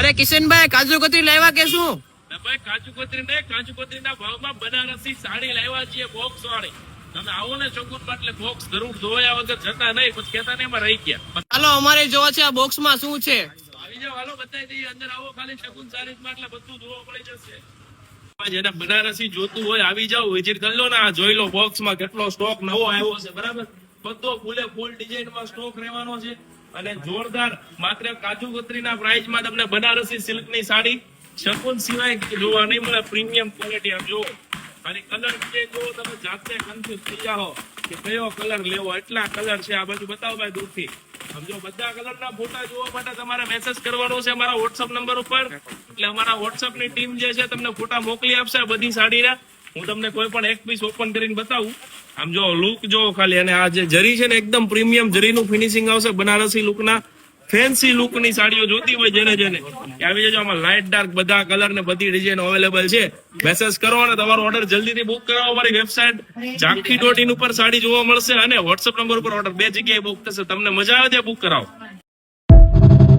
અરે કિશનભાઈ કાજુ કતરી લાવ્યા કે શું? ભાઈ કાજુ કતરી નહીં કાજુ કતરી ના ભાવમાં બનારસી સાડી લાવ્યા છીએ બોક્સ વાળી. તમે આવો ને ચોકુટ એટલે બોક્સ જરૂર ધોયા વગર જતા નહીં પછી કેતા નહીં એમાં રહી ગયા. હાલો અમારે જોવા છે આ બોક્સમાં શું છે? આવી જાઓ હાલો બતાવી દઈએ અંદર આવો ખાલી શકુન સારીમાં એટલે બધું જોવા પડી જશે. જેને બનારસી જોતું હોય આવી જાઓ વિઝિટ કરી લો ને આ જોઈ લો બોક્સમાં કેટલો સ્ટોક નવો આવ્યો છે બરાબર? બધો ફૂલે ફૂલ ડિઝાઇનમાં સ્ટોક રહેવાનો છે. અને જોરદાર માત્ર કાજુ કતરીના પ્રાઇસમાં તમને બનારસી સિલ્કની સાડી, શકુન સિવાય જોવા નહીં મળે પ્રીમિયમ ક્વોલિટી આમ જુઓ. ખાલી કલર જે જો તમે, જાતે કન્ફ્યુઝ થઈ જાઓ કે કયો કલર લેવો, એટલા કલર છે આ બાજુ. બતાવો ભાઈ દૂરથી. સમજો, બધા કલરના ફોટા જોવા માટે તમારે મેસેજ કરવાનો છે અમારા વોટ્સઅપ નંબર ઉપર. એટલે અમારા વોટ્સઅપની ટીમ જે છે, તમને ફોટા મોકલી આપશે બધી સાડીના. હું તમને કોઈ પણ એક પીસ ઓપન કરીને બતાવું. આમ જો લુક જો ખાલી અને આ જે જરી છે ને એકદમ પ્રીમિયમ જરીનું ફિનિશિંગ આવશે બનારસી લુકના ફેન્સી લુકની સાડીઓ જોતી હોય જેને જેને. આવી જજો આમાં લાઇટ ડાર્ક બધા કલર ને બધી ડિઝાઇન અવેલેબલ છે. મેસેજ કરો અને તમારો ઓર્ડર જલ્દીથી બુક કરાવો અમારી વેબસાઇટ ઝાંખી ડોટ ઇન ઉપર સાડી જોવા મળશે અને વોટ્સઅપ નંબર ઉપર ઓર્ડર બે જગ્યાએ બુક થશે. તમને મજા આવે ત્યાં બુક કરાવો.